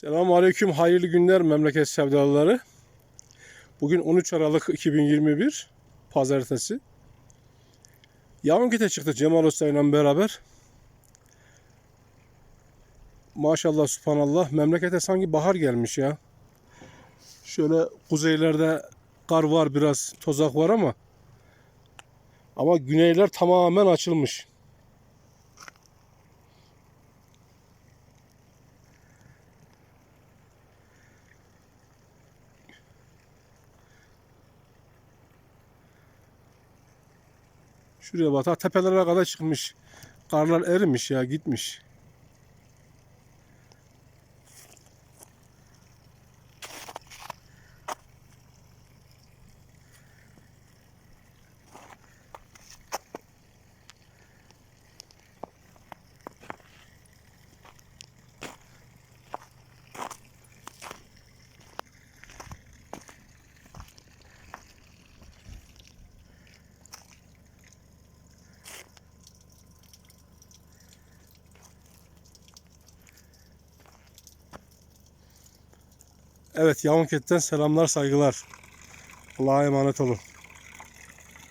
Selamun Aleyküm, hayırlı günler memleket sevdalıları. Bugün 13 Aralık 2021, pazartesi. Yavunkete çıktı Cemal Usta ile beraber. Maşallah, subhanallah, memlekete sanki bahar gelmiş ya. Şöyle kuzeylerde kar var biraz, tozak var ama ama güneyler tamamen açılmış. Şuraya bak. Tepelere kadar çıkmış. Karlar erimiş ya gitmiş. Evet Yavunket'ten selamlar saygılar. Allah'a emanet olun.